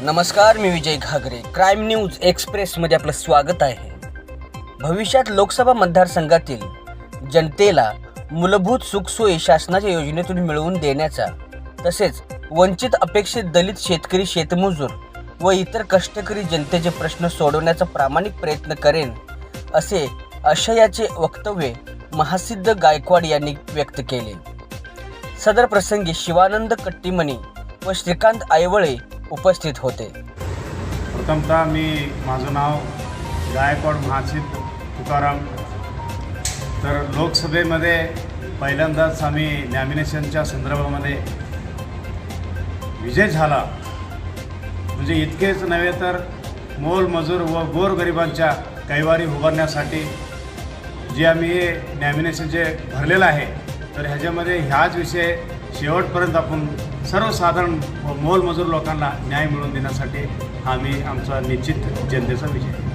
नमस्कार मी विजय घागरे. Crime news एक्सप्रेसमध्ये आपलं स्वागत आहे. भविष्यात लोकसभा मतदारसंघातील जनतेला मूलभूत सुखसोयी शासनाच्या योजनेतून मिळवून देण्याचा तसेच वंचित अपेक्षित दलित शेतकरी शेतमजूर व इतर कष्टकरी जनतेचे प्रश्न सोडवण्याचा प्रामाणिक प्रयत्न करेन असे आशयाचे वक्तव्य महासिद्ध गायकवाड यांनी व्यक्त केले. सदर प्रसंगी शिवानंद कट्टीमणी व श्रीकांत आयवळे उपस्थित होते. प्रथमतः मी माझं नाव गायकवाड महासिद्ध तुकाराम. तर लोकसभेमध्ये पहिल्यांदाच आम्ही नॅमिनेशनच्या संदर्भामध्ये विजय झाला. म्हणजे इतकेच नव्हे तर मोलमजूर व गोरगरिबांच्या कैवारी उभारण्यासाठी जे आम्ही हे नॅमिनेशन जे भरलेलं आहे तर ह्याच्यामध्ये ह्याच विषय शेवटपर्यंत आपण सर्वसाधारण मोलमजूर लोकांना न्याय मिळवून देण्यासाठी आम्ही आमचा निश्चित जनतेचा विजय.